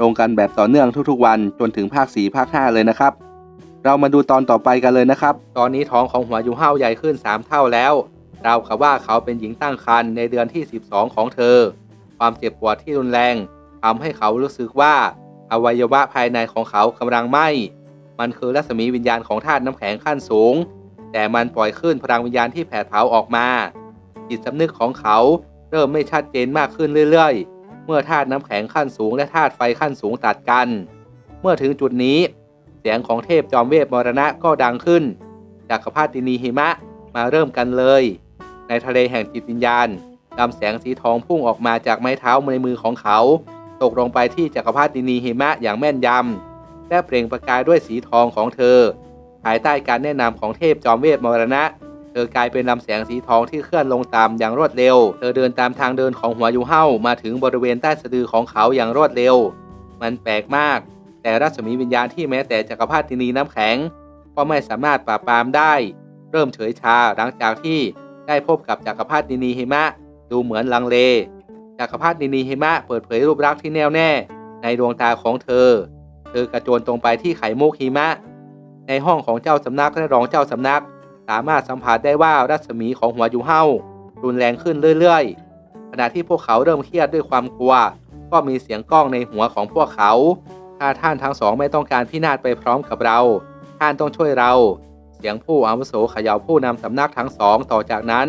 ลงกันแบบต่อเนื่องทุกๆวันจนถึงภาค 4 ภาค 5 เลยนะครับ เรามาดูตอนต่อไปกันเลยนะครับ ตอนนี้ท้องของหัวยูเฮาใหญ่ขึ้น 3 เท่าแล้วเรากับว่าเขาเป็นหญิงตั้งครรภ์ในเดือนที่ 12 ของเธอ ความเจ็บปวดที่รุนแรงทำให้เขารู้สึกว่า อวัยวะภายในของเขากำลังไหม้มันคือรัศมีวิญญาณของธาตุน้ำแข็งขั้นสูง แต่มันปล่อยขึ้นพลังวิญญาณที่แผดเผาออกมาจิตสำนึกของเขาเริ่มไม่ชัดเจนมากขึ้นเรื่อยๆ เมื่อธาตุน้ำแข็งขั้นสูงและธาตุไฟขั้นสูงตัดกัน เมื่อถึงจุดนี้ เสียงของเทพจอมเวทมรณะก็ดังขึ้นจากรพรรดินีหิมะมาเริ่มกันเลย ในทะเลแห่งจิตวิญญาณลำแสงสีทองพุ่งออกมาจากไม้เท้าในมือของเขา ตกลงไปที่จักรพรรดินีหิมะอย่างแม่นยำและเปล่งประกายด้วยสีทองของเธอ ภายใต้การแนะนำของเทพจอมเวทมรณะ ธอกลายเป็นลำแสงสีทองที่เคลื่อนลงตามอย่างรวดเร็ว เธอเดินตามทางเดินของหัวยูเฮามาถึงบริเวณใต้สะดือของเขาอย่างรวดเร็ว มันแปลกมาก แต่รัศมีวิญญาณที่แม้แต่จักรพรรดินีน้ำแข็ง ก็ไม่สามารถปราบปรามได้ เริ่มเฉยชาหลังจากที่ได้พบกับจักรพรรดินีหิมะ ดูเหมือนลังเล จักรพรรดินีหิมะเปิดเผยรูปลักษณ์ที่แน่วแน่ ในดวงตาของเธอ เธอกระโจนตรงไปที่ไข่มุกหิมะ ในห้องของเจ้าสำนักและรองเจ้าสำนัก สามารถสัมผัสได้ว่ารัศมีของหัวยูเฮารุนแรงขึ้นเรื่อยๆ ขณะที่พวกเขาเริ่มเครียดด้วยความกลัว ก็มีเสียงกล้องในหัวของพวกเขา ถ้าท่านทั้งสองไม่ต้องการพินาศไปพร้อมกับเรา ท่านต้องช่วยเรา เสียงผู้อาวุโสเขย่าผู้นำสำนักทั้งสองต่อจากนั้น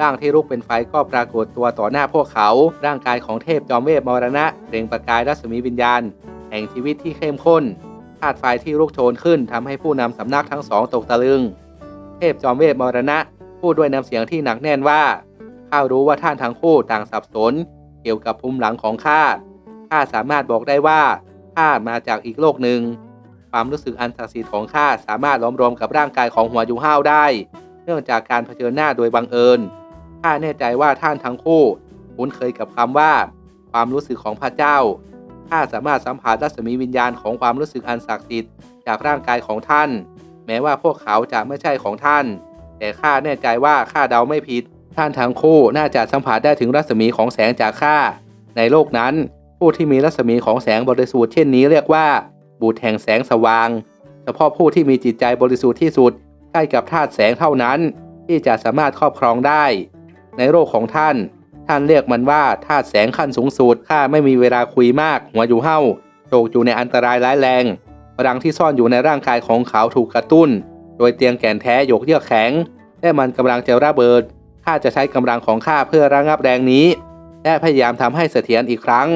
ร่างที่ลุกเป็นไฟก็ปรากฏตัวต่อหน้าพวกเขา ร่างกายของเทพจอมเวทมรณะเปล่งประกายรัศมีวิญญาณ แห่งชีวิตที่เข้มข้นธาตุไฟที่ลุกโชนขึ้นทำให้ผู้นำสำนักทั้งสองตกตะลึง เทพจอมเวทมรณะ พูดด้วยน้ำเสียงที่หนักแน่นว่าข้ารู้ว่าท่านทั้งคู่ต่างสับสน เกี่ยวกับภูมิหลังของข้าข้าสามารถบอกได้ว่าข้ามาจากอีกโลกหนึ่งความรู้สึกอันศักดิ์สิทธิ์ของข้าสามารถล้อมรวมกับร่างกายของหัวยูห้าวได้ เนื่องจากการเผชิญหน้าโดยบังเอิญข้าแน่ใจว่าท่านทั้งคู่คุ้นเคยกับคำว่า ความรู้สึกของพระเจ้าข้าสามารถสัมผัสรัศมีวิญญาณของความรู้สึกอันศักดิ์สิทธิ์จากร่างกายของท่าน แม้ว่าพวกเขาจะไม่ใช่ของท่าน แต่ข้าแน่ใจว่าข้าเดาไม่ผิด ท่านทั้งคู่น่าจะสัมผัสได้ถึงรัศมีของแสงจากข้า ในโลกนั้น ผู้ที่มีรัศมีของแสงบริสุทธิ์เช่นนี้เรียกว่า บุตรแห่งแสงสว่าง เฉพาะผู้ที่มีจิตใจบริสุทธิ์ที่สุดใกล้กับธาตุแสงเท่านั้น ที่จะสามารถครอบครองได้ ในโลกของท่าน ท่านเรียกมันว่าธาตุแสงขั้นสูงสุดข้าไม่มีเวลาคุยมากหัวอยู่เห้าตกอยู่ในอันตรายร้ายแรง พลังที่ซ่อนอยู่ในร่างกายของเขาถูกกระตุ้น โดยเตียงแก่นแท้หยกเยือกแข็ง และมันกำลังจะระเบิดข้าจะใช้กำลังของข้าเพื่อระงับแรงนี้ และพยายามทำให้เสถียรอีกครั้ง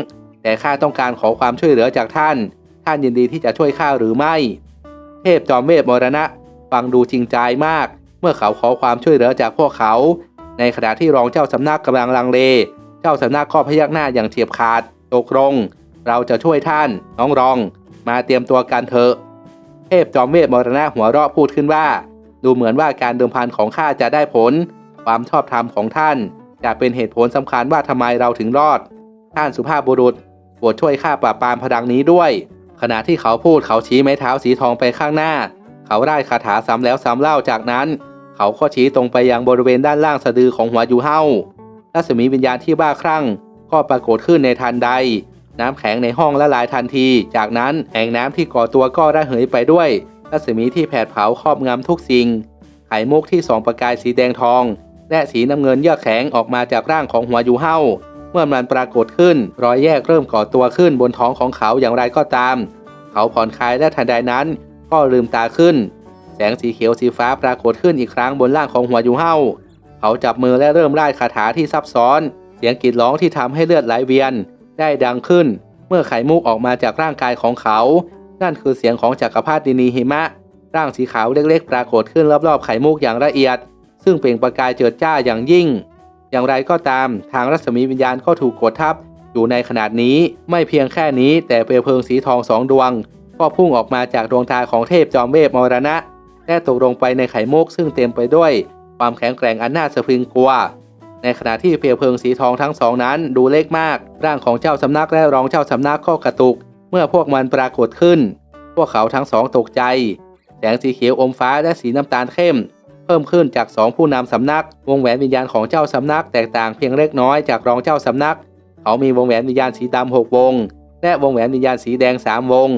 แต่ข้าต้องการขอความช่วยเหลือจากท่าน ท่านยินดีที่จะช่วยข้าหรือไม่ เทพจอมเวทมรณะ ฟังดูจริงใจมาก เมื่อเขาขอความช่วยเหลือจากพวกเขา ในขณะที่รองเจ้าสำนักกำลังลังเล เจ้าสำนักก็พยักหน้าอย่างเฉียบขาดตกลง เราจะช่วยท่าน น้องรอง มาเตรียมตัวกันเถอะ เทพจอมเวทมรณะหัวเราะพูดขึ้นว่า ดูเหมือนว่าการเดิมพันของข้าจะได้ผล ความชอบธรรมของท่าน จะเป็นเหตุผลสำคัญว่าทำไมเราถึงรอด ท่านสุภาพบุรุษโปรดช่วยข้าปราบปรามพลังนี้ด้วย ขณะที่เขาพูดเขาชี้ไม้เท้าสีทองไปข้างหน้า เขาได้คาถาซ้ำแล้วซ้ำเล่าจากนั้น เขาก็ชี้ตรงไปยังบริเวณด้านล่างสะดือของหัวยูเฮารัศมีวิญญาณที่บ้าคลั่ง ก็ปรากฏขึ้นในทันใด น้ำแข็งในห้องละลายทันที จากนั้นแอ่งน้ำที่ก่อตัวก็ระเหยไปด้วย รัศมีที่แผดเผาครอบงำทุกสิ่ง ไข่มุกที่ส่องประกายสีแดงทอง และสีน้ำเงินเยือกแข็งออกมาจากร่างของหัวยูเฮาเมื่อมันปรากฏขึ้น รอยแยกเริ่มก่อตัวขึ้นบนท้องของเขาอย่างไรก็ตาม เขาผ่อนคลายและทันใดนั้น ก็ลืมตาขึ้น แสงสีเขียวสีฟ้าปรากฏขึ้นอีกครั้งบนร่างของหัวยูเฮาเขาจับมือและเริ่มไล่คาถาที่ซับซ้อน เสียงกรีดร้องที่ทำให้เลือดไหลเวียน ได้ดังขึ้น เมื่อไข่มุกออกมาจากร่างกายของเขา นั่นคือเสียงของจักรพรรดินีหิมะ ร่างสีขาวเล็กๆ ปรากฏขึ้นรอบๆไข่มุกอย่างละเอียด ซึ่งเปล่งประกายเจิดจ้าอย่างยิ่ง อย่างไรก็ตามทางรัศมีวิญญาณก็ถูกกดทับ อยู่ในขนาดนี้ไม่เพียงแค่นี้ แต่เปลวเพลิงสีทองสองดวง ก็พุ่งออกมาจากดวงตาของเทพจอมเวทมรณะและตกลงไปในไข่มุกซึ่งเต็มไปด้วย ความแข็งแกร่งอันน่าสะพรึงกลัว ในขณะที่เปลวเพลิงสีทองทั้งสองนั้นดูเล็กมาก ร่างของเจ้าสำนักและรองเจ้าสำนักก็กระตุก เมื่อพวกมันปรากฏขึ้น พวกเขาทั้งสองตกใจ แสงสีเขียวอมฟ้าและสีน้ำตาลเข้ม เพิ่มขึ้นจากสองผู้นำสำนัก วงแหวนวิญญาณของเจ้าสำนักแตกต่างเพียงเล็กน้อยจากรองเจ้าสำนัก เขามีวงแหวนวิญญาณสีดำหกวง และวงแหวนวิญญาณสีแดงสามวง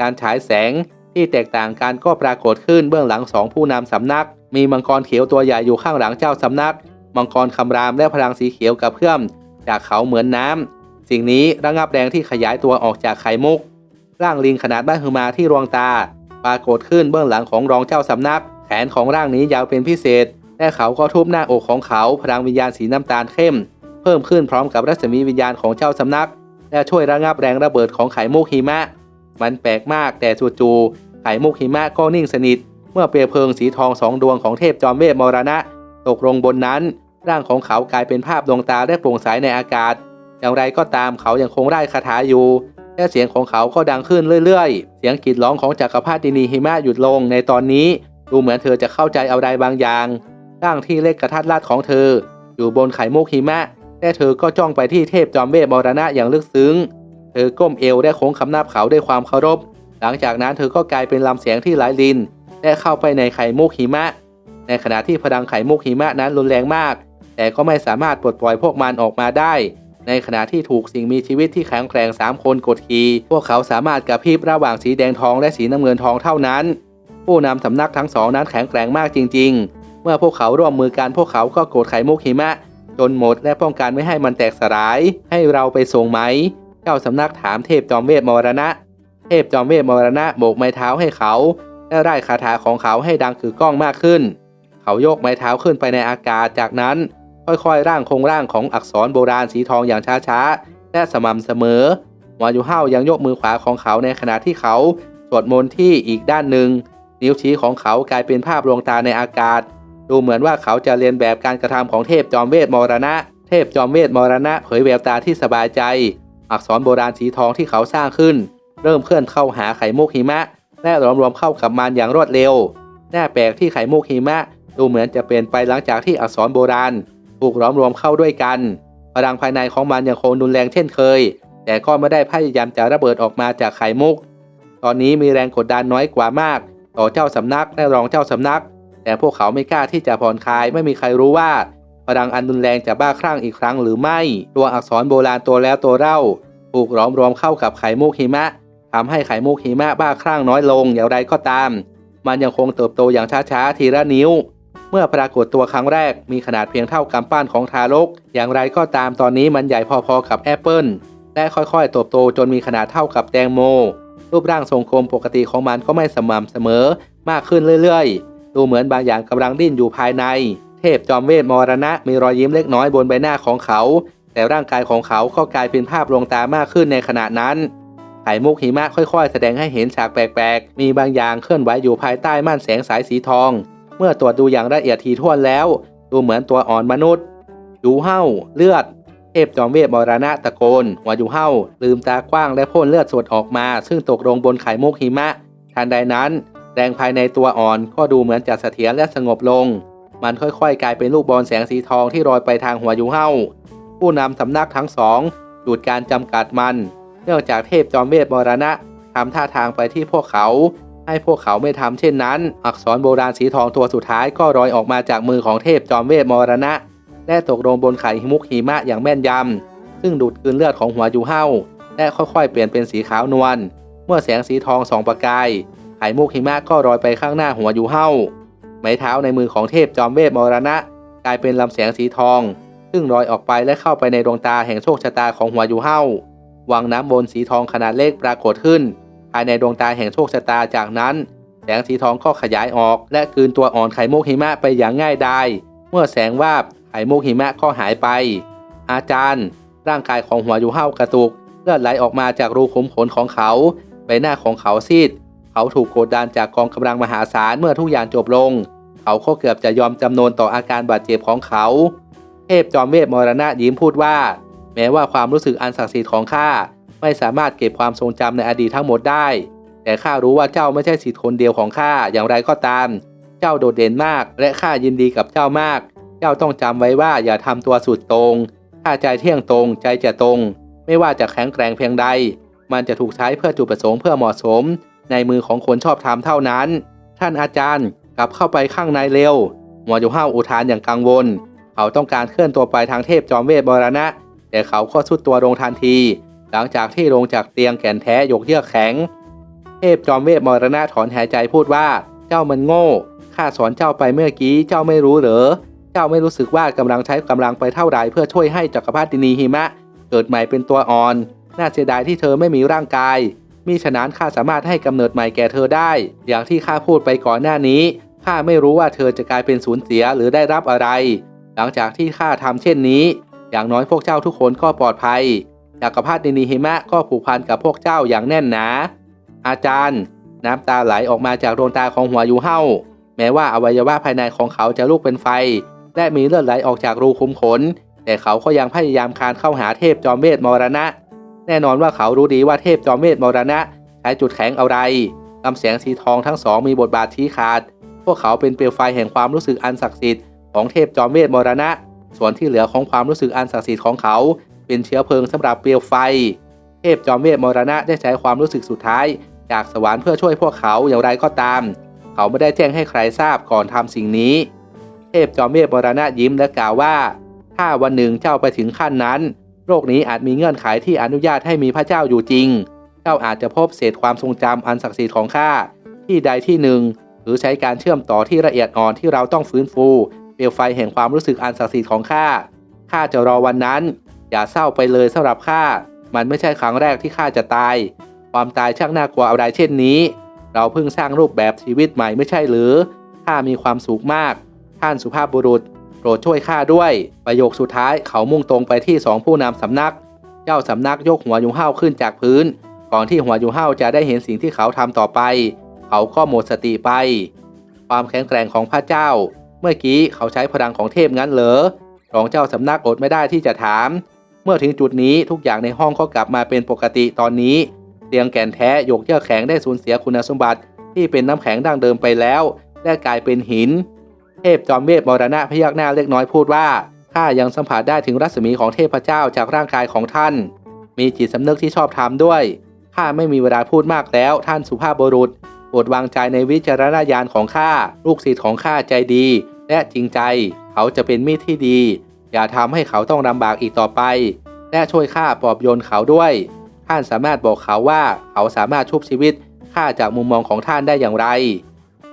การฉายแสงที่แตกต่างกันก็ปรากฏขึ้นเบื้องหลังสองผู้นำสำนัก มีมังกรเขียวตัวใหญ่อยู่ข้างหลังเจ้าสำนัก มังกรคำรามและพลังสีเขียวกับเพื่อมจากเขาเหมือนน้ำ สิ่งนี้ระงับแรงที่ขยายตัวออกจากไข่มุก ร่างลิงขนาดบ้านฮือมาที่รวงตา ปรากฏขึ้นเบื้องหลังของรองเจ้าสำนัก แขนของร่างนี้ยาวเป็นพิเศษและเขาก็ทุบหน้าอกของเขาพลังวิญญาณสีน้ำตาลเข้ม เพิ่มขึ้นพร้อมกับรัศมีวิญญาณของเจ้าสำนัก และช่วยระงับแรงระเบิดของไข่มุกหิมะ มันแปลกมากแต่จู่ๆไข่มุกหิมะก็นิ่งสนิท เมื่อเปลวเพลิงสีทองสองดวงของเทพจอมเวทมรณะ ตกลงบนนั้น ร่างของเขากลายเป็นภาพดวงตาและโปร่งใสในอากาศ อย่างไรก็ตามเขายังคงไร้คาถาอยู่และเสียงของเขาก็ดังขึ้นเรื่อยๆ เสียงกรีดร้องของจักรพรรดินีหิมะหยุดลงในตอนนี้ ดูเหมือนเธอจะเข้าใจอะไรบางอย่าง ร่างที่เล็กกระทัดรัดของเธอ อยู่บนไข่มุกหิมะและเธอก็จ้องไปที่เทพจอมเวทมรณะอย่างลึกซึ้ง เธอก้มเอวและโค้งคำนับเขาด้วยความเคารพ หลังจากนั้นเธอก็กลายเป็นลำเสียงที่ไหลลิน และเข้าไปในไข่มุกหิมะ ในขณะที่พลังไข่มุกหิมะนั้นรุนแรงมาก แต่ก็ไม่สามารถปลดปล่อยพวกมันออกมาได้ ในขณะที่ถูกสิ่งมีชีวิตที่แข็งแกร่งสามคนกดขี่พวกเขาสามารถกระพริบระหว่างสีแดงทองและสีน้ำเงินทองเท่านั้น ผู้นำสำนักทั้งสองนั้นแข็งแกร่งมากจริง ๆ เมื่อพวกเขาร่วมมือกันพวกเขาก็กดไข่มุกหิมะ จนหมดและป้องกันไม่ให้มันแตกสลาย ให้เราไปส่งไหม เจ้าสำนักถามเทพจอมเวทมรณะ เทพจอมเวทมรณะโบกไม้เท้าให้เขาและไล่คาถาของเขาให้ดังคือกล้องมากขึ้น เขาโยกไม้เท้าขึ้นไปในอากาศจากนั้น ค่อยๆ ร่างโครงร่างของอักษรโบราณสีทองอย่างช้าๆ และสม่ำเสมอวายุเฮายังยกมือขวาของเขาในขณะที่เขาสวดมนต์ที่อีกด้านหนึ่ง นิ้วชี้ของเขากลายเป็นภาพดวงตาในอากาศ ดูเหมือนว่าเขาจะเรียนแบบการกระทำของเทพจอมเวทมรณะ เทพจอมเวทมรณะเผยแววตาที่สบายใจ อักษรโบราณสีทองที่เขาสร้างขึ้น เริ่มเคลื่อนเข้าหาไข่มุกหิมะและรวมๆเข้ากับมันอย่างรวดเร็วหน้าแปลกที่ไข่มุกหิมะ ดูเหมือนจะเปลี่ยนไปหลังจากที่อักษรโบราณ ถูกล้อมรวมเข้าด้วยกัน พลังภายในของมันยังคงรุนแรงเช่นเคย แต่ก็ไม่ได้พยายามจะระเบิดออกมาจากไข่มุก ตอนนี้มีแรงกดดันน้อยกว่ามาก ต่อเจ้าสำนักและรองเจ้าสำนัก แต่พวกเขาไม่กล้าที่จะผ่อนคลายไม่มีใครรู้ว่า พลังอันรุนแรงจะบ้าคลั่งอีกครั้งหรือไม่ ตัวอักษรโบราณตัวแล้วตัวเล่าถูกล้อมรวมเข้ากับไข่มุกหิมะทำให้ไข่มุกหิมะบ้าคลั่งน้อยลงอย่างไรก็ตาม มันยังคงเติบโตอย่างช้าๆทีละนิ้ว เมื่อปรากฏตัวครั้งแรกมีขนาดเพียงเท่ากำปั้นของทารก อย่างไรก็ตามตอนนี้มันใหญ่พอๆกับแอปเปิลและค่อยๆเติบโตจนมีขนาดเท่ากับแตงโม รูปร่างทรงกลมปกติของมันก็ไม่สม่ำเสมอมากขึ้นเรื่อยๆ ดูเหมือนบางอย่างกำลังดิ้นอยู่ภายใน เทพจอมเวทมรณะมีรอยยิ้มเล็กน้อยบนใบหน้าของเขา แต่ร่างกายของเขาก็กลายเป็นภาพลวงตามากขึ้นในขณะนั้นไข่มุกหิมะค่อยๆ แสดงให้เห็นฉากแปลกๆ มีบางอย่างเคลื่อนไหวอยู่ภายใต้ม่านแสงสายสีทอง เมื่อตรวจดูอย่างละเอียดทีท่วนแล้ว ดูเหมือนตัวอ่อนมนุษย์ยูเห่าเลือด เทพจอมเวทมรณะตะโกน หัวยูเห่าลืมตากว้างและพ่นเลือดสดออกมา ซึ่งตกลงบนไข่มุกหิมะ ทันใดนั้น แรงภายในตัวอ่อนก็ดูเหมือนจะเสถียรและสงบลง มันค่อยๆ กลายเป็นลูกบอลแสงสีทองที่ลอยไปทางหัวยูเห่าผู้นำสำนักทั้งสองหยุดการจำกัดมัน เนื่องจากเทพจอมเวทมรณะทำท่าทางไปที่พวกเขา ให้พวกเขาไม่ทำเช่นนั้น อักษรโบราณสีทองตัวสุดท้ายก็ลอยออกมาจากมือของเทพจอมเวทมรณะ และตกลงบนไข่มุกหิมะอย่างแม่นยำซึ่งดูดกลืนเลือดของหัวยูเห่าและค่อยๆ เปลี่ยนเป็นสีขาวนวล เมื่อแสงสีทองส่องประกาย ไข่มุกหิมะก็ลอยไปข้างหน้าหัวยูเห่าไม้เท้าในมือของเทพจอมเวทมรณะ กลายเป็นลำแสงสีทอง ซึ่งลอยออกไปและเข้าไปในดวงตาแห่งโชคชะตาของหัวยูเห่าวังน้ำบนสีทองขนาดเล็กปรากฏขึ้น ภายในดวงตาแห่งโชคชะตาจากนั้น แสงสีทองก็ขยายออก และกลืนตัวอ่อนไข่มุกหิมะไปอย่างง่ายดายเมื่อแสงวาบไข่มุกหิมะก็หายไป อาจารย์ ร่างกายของหัวยูเห่ากระตุกเลือดไหลออกมาจากรูขุมขนของเขา ใบหน้าของเขาซีด เขาถูกกดดันจากกองกำลังมหาศาลเมื่อทุกอย่างจบลง เขาก็เกือบจะยอมจำนนต่ออาการบาดเจ็บของเขา เทพจอมเวทมรณะยิ้มพูดว่า แม้ว่าความรู้สึกอันศักดิ์สิทธิ์ของข้า ไม่สามารถเก็บความทรงจำในอดีตทั้งหมดได้ แต่ข้ารู้ว่าเจ้าไม่ใช่สิทธิ์คนเดียวของข้าอย่างไรก็ตาม เจ้าโดดเด่นมาก และข้ายินดีกับเจ้ามาก เจ้าต้องจำไว้ว่าอย่าทำตัวสุดตรงถ้าใจเที่ยงตรงใจจะตรง ไม่ว่าจะแข็งแกร่งเพียงใด มันจะถูกใช้เพื่อจุดประสงค์เพื่อเหมาะสม ในมือของคนชอบธรรมเท่านั้น ท่านอาจารย์กลับเข้าไปข้างในเร็วหมออยู่ห้าอุทานอย่างกังวล เขาต้องการเคลื่อนตัวไปทางเทพจอมเวทมรณะ แต่เขาก็สุดตัวลงทันที หลังจากที่ลงจากเตียงแก่นแท้ยกเยือกแข็ง เทพจอมเวทมรณะถอนหายใจพูดว่า เจ้ามันโง่ ข้าสอนเจ้าไปเมื่อกี้ เจ้าไม่รู้เหรอ เจ้าไม่รู้สึกว่ากำลังใช้กำลังไปเท่าไหร่เพื่อช่วยให้จักรพรรดินีหิมะ เกิดใหม่เป็นตัวอ่อน น่าเสียดายที่เธอไม่มีร่างกาย มิฉะนั้นข้าสามารถให้กำเนิดใหม่แก่เธอได้ อย่างที่ข้าพูดไปก่อนหน้านี้ ข้าไม่รู้ว่าเธอจะกลายเป็นสูญเสียหรือได้รับอะไร หลังจากที่ข้าทำเช่นนี้ อย่างน้อยพวกเจ้าทุกคนก็ปลอดภัย จักรพรรดินีหิมะก็ผูกพันกับพวกเจ้าอย่างแน่นหนา อาจารย์ น้ำตาไหลออกมาจากดวงตาของหัวยูเฮาแม้ว่าอวัยวะภายในของเขาจะลุกเป็นไฟ และมีเลือดไหลออกจากรูขุมขน แต่เขาก็ยังพยายามคานเข้าหาเทพจอมเวทมรณะ แน่นอนว่าเขารู้ดีว่าเทพจอมเวทมรณะใช้จุดแข็งอะไรลำแสงสีทองทั้งสองมีบทบาทชี้ขาด พวกเขาเป็นเปลวไฟแห่งความรู้สึกอันศักดิ์สิทธิ์ของเทพจอมเวทมรณะ ส่วนที่เหลือของความรู้สึกอันศักดิ์สิทธิ์ของเขา เป็นเชื้อเพลิงสำหรับเปลวไฟ เทพจอมเวทมรณะได้ใช้ความรู้สึกสุดท้าย จากสวรรค์เพื่อช่วยพวกเขาอย่างไรก็ตาม เขาไม่ได้แจ้งให้ใครทราบก่อนทำสิ่งนี้ เทพจอมเวทมรณะยิ้มและกล่าวว่า ถ้าวันหนึ่งเจ้าไปถึงขั้นนั้น โลกนี้อาจมีเงื่อนไขที่อนุญาตให้มีพระเจ้าอยู่จริง เจ้าอาจจะพบเศษความทรงจำอันศักดิ์สิทธิ์ของข้าที่ใดที่หนึ่ง หรือใช้การเชื่อมต่อที่ละเอียดอ่อนที่เราต้องฟื้นฟูเปลวไฟแห่งความรู้สึกอันศักดิ์สิทธิ์ของข้าข้าจะรอวันนั้น อย่าเศร้าไปเลยสำหรับข้า มันไม่ใช่ครั้งแรกที่ข้าจะตาย ความตายช่างน่ากลัวอะไรเช่นนี้ เราเพิ่งสร้างรูปแบบชีวิตใหม่ไม่ใช่หรือ ข้ามีความสุขมาก ท่านสุภาพบุรุษ โปรดช่วยข้าด้วย ประโยคสุดท้ายเขามุ่งตรงไปที่สองผู้นำสำนัก เจ้าสำนักยกหัวยุงห้าขึ้นจากพื้น ก่อนที่หัวยุงห้าจะได้เห็นสิ่งที่เขาทำต่อไป เขาก็หมดสติไป ความแข็งแกร่งของพระเจ้า เมื่อกี้เขาใช้พลังของเทพงั้นเหรอรองเจ้าสำนักอดไม่ได้ที่จะถาม เมื่อถึงจุดนี้ทุกอย่างในห้องก็กลับมาเป็นปกติตอนนี้ เตียงแก่นแท้ยกเยื่อแข็งได้สูญเสียคุณสมบัติ ที่เป็นน้ำแข็งดั้งเดิมไปแล้ว และกลายเป็นหิน เทพจอมเวทมรณะพยักหน้าเล็กน้อยพูดว่าข้ายังสัมผัสได้ถึงรัศมีของเทพเจ้าจากร่างกายของท่าน มีจิตสำนึกที่ชอบธรรมด้วยข้าไม่มีเวลาพูดมากแล้วท่านสุภาพบุรุษโปรดวางใจในวิจารณญาณของข้าลูกศิษย์ของข้าใจดี และจริงใจ เขาจะเป็นมิตรที่ดี อย่าทำให้เขาต้องลำบากอีกต่อไป และช่วยข้าปลอบโยนเขาด้วย ท่านสามารถบอกเขาว่าเขาสามารถชุบชีวิตข้าจากมุมมองของท่านได้อย่างไร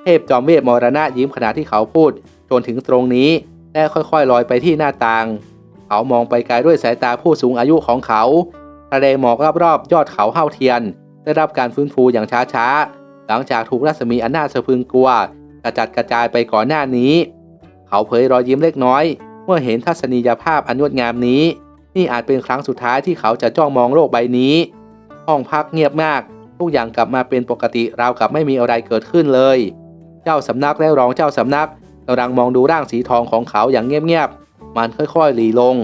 เทพจอมเวทมรณะยิ้มขณะที่เขาพูด จนถึงตรงนี้ และค่อยๆลอยไปที่หน้าต่าง เขามองไปไกลด้วยสายตาผู้สูงอายุของเขาทะเลหมอกรอบๆ ยอดเขาเฮาเทียน ได้รับการฟื้นฟูอย่างช้าๆ หลังจากถูกรัศมีอันน่าสะพึงกลัว กระจัดกระจายไปก่อนหน้านี้ เขาเผยรอยยิ้มเล็กน้อย เมื่อเห็นทัศนียภาพอันงดงามนี้ นี่อาจเป็นครั้งสุดท้ายที่เขาจะจ้องมองโลกใบนี้ ห้องพักเงียบมาก ทุกอย่างกลับมาเป็นปกติราวกับไม่มีอะไรเกิดขึ้นเลย เจ้าสำนักและรองเจ้าสำนักกำลังมองดูร่างสีทองของเขาอย่างเงียบๆ มันค่อยๆหลีลง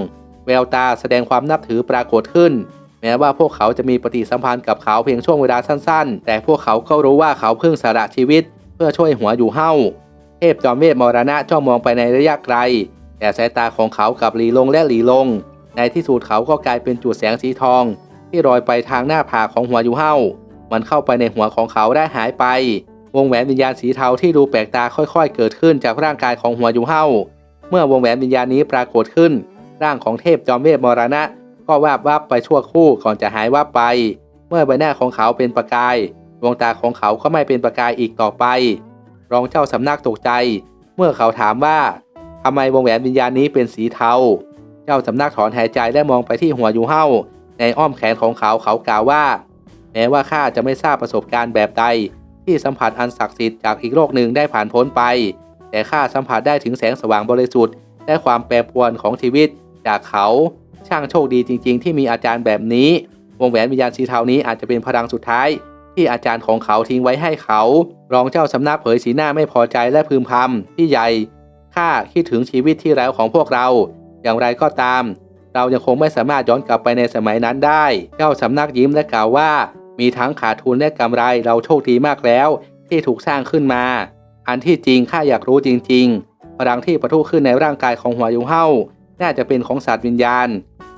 แววตาแสดงความนับถือปรากฏขึ้น แม้ว่าพวกเขาจะมีปฏิสัมพันธ์กับเขาเพียงช่วงเวลาสั้นๆ แต่พวกเขาก็รู้ว่าเขาเพิ่งสละชีวิต เพื่อช่วยหัวอยู่เฮ้า เทพจอมเวทมรณะจ้องมองไปในระยะไกล แต่สายตาของเขากลับหลีลงและหลีลง ในที่สุดเขาก็กลายเป็นจุดแสงสีทอง ที่ลอยไปทางหน้าผากของหัวยู่เฮามันเข้าไปในหัวของเขาได้หายไป วงแหวนวิญญาณสีเทาที่ดูแปลกตาค่อยๆ เกิดขึ้นจากร่างกายของหัวยูเฮาเมื่อวงแหวนวิญญาณนี้ปรากฏขึ้น ร่างของเทพจอมเวทมรณะ ก็วาบวับไปชั่วครู่ก่อนจะหายวับไป เมื่อใบหน้าของเขาเป็นประกายดวงตาของเขาก็ไม่เป็นประกายอีกต่อไป รองเจ้าสำนักตกใจ เมื่อเขาถามว่า ทำไมวงแหวนวิญญาณนี้เป็นสีเทา เจ้าสำนักถอนหายใจและมองไปที่หัวยูเฮาในอ้อมแขนของเขาเขากล่าวว่า แม้ว่าข้าจะไม่ทราบประสบการณ์แบบใด ที่สัมผัสอันศักดิ์สิทธิ์จากอีกโลกหนึ่งได้ผ่านพ้นไป แต่ข้าสัมผัสได้ถึงแสงสว่างบริสุทธิ์และความแปรปรวนของชีวิต จากเขาช่างโชคดีจริง ๆ ที่มีอาจารย์แบบนี้ วงแหวนวิญญาณสีเทานี้อาจจะเป็นพลังสุดท้าย ที่อาจารย์ของเขาทิ้งไว้ให้เขา รองเจ้าสำนักเผยสีหน้าไม่พอใจและพึมพำพี่ใหญ่ ข้าคิดถึงชีวิตที่แล้วของพวกเรา อย่างไรก็ตาม เรายังคงไม่สามารถย้อนกลับไปในสมัยนั้นได้ เจ้าสำนักยิ้มและกล่าวว่า มีทั้งขาดทุนและกำไรเราโชคดีมากแล้ว ที่ถูกสร้างขึ้นมา อันที่จริงข้าอยากรู้จริง ๆ พลังที่ประทุขึ้นในร่างกายของหัวยุงเฮาน่าจะเป็นของสัตว์วิญญาณ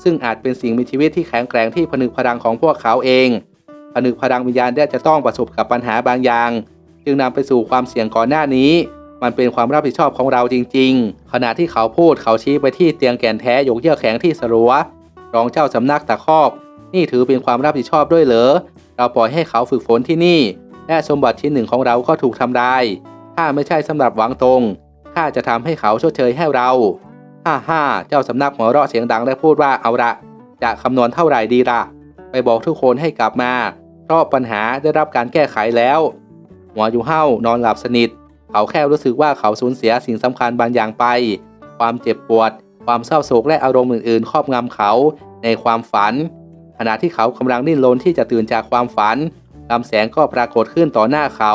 ซึ่งอาจเป็นสิ่งมีชีวิตที่แข็งแกร่งที่ผนึกพลังของพวกเขาเองผนึกพลังวิญญาณได้จะต้องประสบกับปัญหาบางอย่าง จึงนำไปสู่ความเสี่ยงก่อนหน้านี้ มันเป็นความรับผิดชอบของเราจริง ๆ ขณะที่เขาพูดเขาชี้ไปที่เตียงแก่นแท้หยกเยื่อแข็งที่สลัวรองเจ้าสำนักตะคอกนี่ถือเป็นความรับผิดชอบด้วยเหรอ เราปล่อยให้เขาฝึกฝนที่นี่ และสมบัติชิ้นหนึ่งของเราก็ถูกทำลายถ้าไม่ใช่สำหรับหวังตรงข้าจะทำให้เขาชดเชยให้เราฮ่าฮ่าเจ้าสำนักหัวเราะเสียงดังและพูดว่าเอาละจะคำนวณเท่าไหร่ดีละ่ะ ไปบอกทุกคนให้กลับมา เพราะปัญหาได้รับการแก้ไขแล้ว หัวอยู่เห้านอนหลับสนิท เขาแค่รู้สึกว่าเขาสูญเสียสิ่งสำคัญบางอย่างไป ความเจ็บปวด ความเศร้าโศกและอารมณ์อื่นๆ ครอบงำเขาในความฝัน ขณะที่เขากำลังดิ้นรนที่จะตื่นจากความฝันลำแสงก็ปรากฏขึ้นต่อหน้าเขา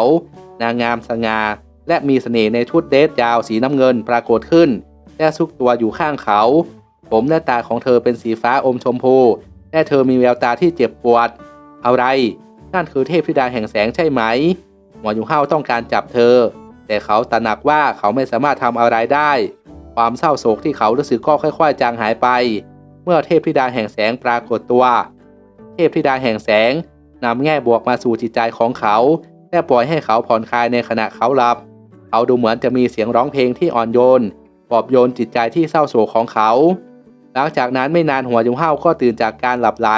นางงามสง่าและมีเสน่ห์ในชุดเดรสยาวสีน้ำเงินปรากฏขึ้น และซุกตัวอยู่ข้างเขา ผมและตาของเธอเป็นสีฟ้าอมชมพู และเธอมีแววตาที่เจ็บปวด อะไร นั่นคือเทพธิดาแห่งแสงใช่ไหม หมอยุงเฮาต้องการจับเธอ แต่เขาตระหนักว่าเขาไม่สามารถทำอะไรได้ ความเศร้าโศกที่เขารู้สึกก็ค่อย ๆ จางหายไป เมื่อเทพธิดาแห่งแสงปรากฏตัว เทพธิดาแห่งแสงนำแง่บวกมาสู่จิตใจของเขา และปล่อยให้เขาผ่อนคลายในขณะเขาหลับ เขาดูเหมือนจะมีเสียงร้องเพลงที่อ่อนโยนปลอบโยนจิตใจที่เศร้าโศกของเขา หลังจากนั้นไม่นานหัวยุงเฮาก็ตื่นจากการหลับไหล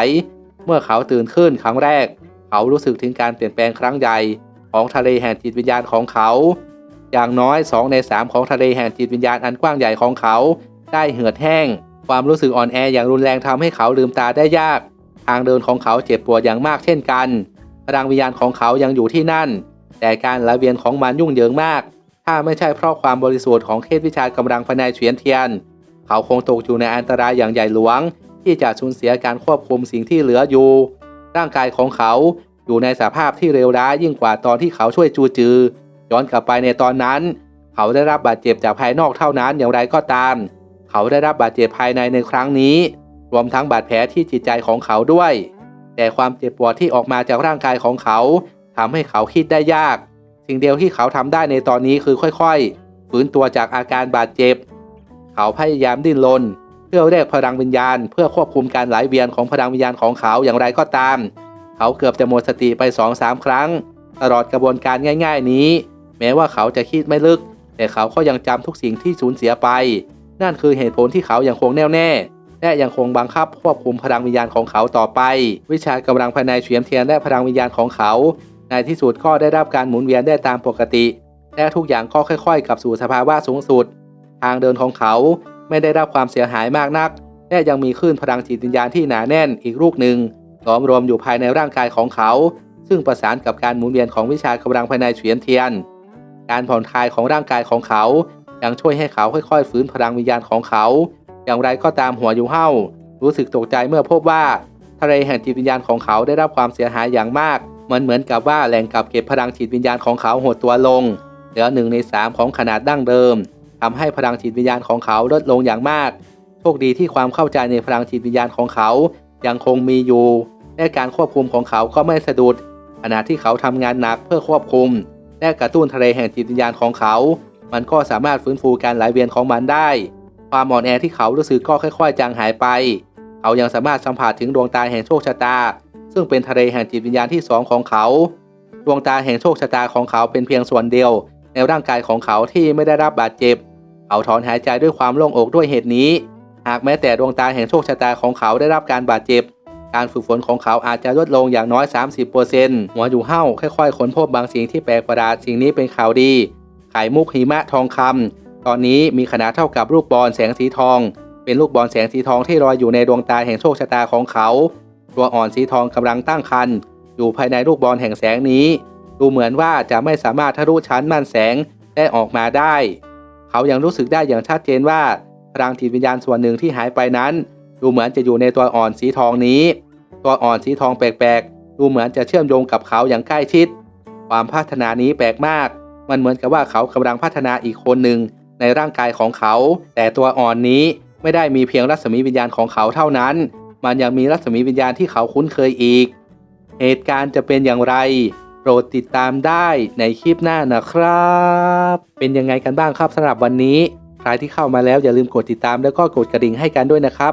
เมื่อเขาตื่นขึ้นครั้งแรก เขารู้สึกถึงการเปลี่ยนแปลงครั้งใหญ่ของทะเลแห่งจิตวิญญาณของเขา อย่างน้อยสองในสามของทะเลแห่งจิตวิญญาณอันกว้างใหญ่ของเขา ได้เหือดแห้ง ความรู้สึกอ่อนแออย่างรุนแรงทำให้เขาลืมตาได้ยาก ทางเดินของเขาเจ็บปวดอย่างมากเช่นกัน พลังวิญญาณของเขายังอยู่ที่นั่น แต่การไหลเวียนของมันยุ่งเหยิงมาก ถ้าไม่ใช่เพราะความบริสุทธิ์ของเทพวิชากำลังภายในเฉียนเทียน เขาคงตกอยู่ในอันตรายอย่างใหญ่หลวง ที่จะสูญเสียการควบคุมสิ่งที่เหลืออยู่ ร่างกายของเขาอยู่ในสภาพที่เลวร้ายยิ่งกว่าตอนที่เขาช่วยจูจือ ย้อนกลับไปในตอนนั้น เขาได้รับบาดเจ็บจากภายนอกเท่านั้นอย่างไรก็ตาม เขาได้รับบาดเจ็บภายในในครั้งนี้ รวมทั้งบาดแผลที่จิตใจของเขาด้วย แต่ความเจ็บปวดที่ออกมาจากร่างกายของเขาทำให้เขาคิดได้ยาก สิ่งเดียวที่เขาทำได้ในตอนนี้คือค่อยๆฟื้นตัวจากอาการบาดเจ็บ เขาพยายามดิ้นรนเพื่อเรียกพลังวิญญาณ เพื่อควบคุมการไหลเวียนของพลังวิญญาณของเขาอย่างไรก็ตาม เขาเกือบจะหมดสติไปสองสามครั้ง ตลอดกระบวนการง่าย ๆ นี้ แม้ว่าเขาจะคิดไม่ลึก แต่เขาก็ยังจำทุกสิ่งที่สูญเสียไป นั่นคือเหตุผลที่เขายังคงแน่วแน่ และยังคงบังคับควบคุมพลังวิญญาณของเขาต่อไป วิชากำลังภายในเฉียมเทียนและพลังวิญญาณของเขา ในที่สุดก็ได้รับการหมุนเวียนได้ตามปกติ และทุกอย่างก็ค่อยๆกลับสู่สภาวะสูงสุด ทางเดินของเขาไม่ได้รับความเสียหายมากนัก และยังมีคลื่นพลังจิตวิญญาณที่หนาแน่นอีกลูกหนึ่งล้อมรวมอยู่ภายในร่างกายของเขา ซึ่งประสานกับการหมุนเวียนของวิชากำลังภายในเฉียนเทียน การผ่อนคลายของร่างกายของเขา ยังช่วยให้เขาค่อยๆฟื้นพลังวิญญาณของเขา อย่างไรก็ตามหัวยูเฮารู้สึกตกใจเมื่อพบว่าทะเลแห่งจิตวิญญาณของเขาได้รับความเสียหายอย่างมากเหมือนเหมือนกับว่าแหล่งกักเก็บพลังจิตวิญญาณของเขาหดตัวลง เหลือหนึ่งในสามของขนาดดั้งเดิมทำให้พลังจิตวิญญาณของเขาลดลงอย่างมาก โชคดีที่ความเข้าใจในพลังจิตวิญญาณของเขา ยังคงมีอยู่ และการควบคุมของเขาก็ไม่สะดุดขณะที่เขาทำงานหนักเพื่อควบคุม และกระตุ้นทะเลแห่งจิตวิญญาณของเขา มันก็สามารถฟื้นฟูการไหลเวียนของมันได้ ความอ่อนแอที่เขารู้สึกก็ค่อยๆ จางหายไป เขายังสามารถสัมผัสถึงดวงตาแห่งโชคชะตา ซึ่งเป็นทะเลแห่งจิตวิญญาณที่สองของเขา ดวงตาแห่งโชคชะตาของเขาเป็นเพียงส่วนเดียว ในร่างกายของเขาที่ไม่ได้รับบาดเจ็บ เขาถอนหายใจด้วยความโล่งอกด้วยเหตุนี้ หากแม้แต่ดวงตาแห่งโชคชะตาของเขาได้รับการบาดเจ็บ การฝึกฝนของเขาอาจจะลดลงอย่างน้อย 30%หัวอยู่เห้าค่อยๆค้นพบบางสิ่งที่แปลกประหลาดสิ่งนี้เป็นข่าวดี ไข่มุกหิมะทองคำตอนนี้มีขนาดเท่ากับลูกบอลแสงสีทอง เป็นลูกบอลแสงสีทองที่ลอยอยู่ในดวงตาแห่งโชคชะตาของเขา ตัวอ่อนสีทองกำลังตั้งครรภ์อยู่ภายในลูกบอลแห่งแสงนี้ ดูเหมือนว่าจะไม่สามารถทะลุชั้นม่านแสงได้ออกมาได้ เขายังรู้สึกได้อย่างชัดเจนว่าพลังจิตวิญญาณส่วนหนึ่งที่หายไปนั้น ดูเหมือนจะอยู่ในตัวอ่อนสีทองนี้ ตัวอ่อนสีทองแปลกๆ ดูเหมือนจะเชื่อมโยงกับเขาอย่างใกล้ชิด ความพัฒนานี้แปลกมาก มันเหมือนกับว่าเขากำลังพัฒนาอีกคนหนึ่งในร่างกายของเขา แต่ตัวอ่อนนี้ไม่ได้มีเพียงรัศมีวิญญาณของเขาเท่านั้น มันยังมีรัศมีวิญญาณที่เขาคุ้นเคยอีก เหตุการณ์จะเป็นอย่างไร โปรดติดตามได้ในคลิปหน้านะครับ เป็นยังไงกันบ้างครับสำหรับวันนี้ ใครที่เข้ามาแล้วอย่าลืมกดติดตามแล้วก็กดกระดิ่งให้กันด้วยนะครับ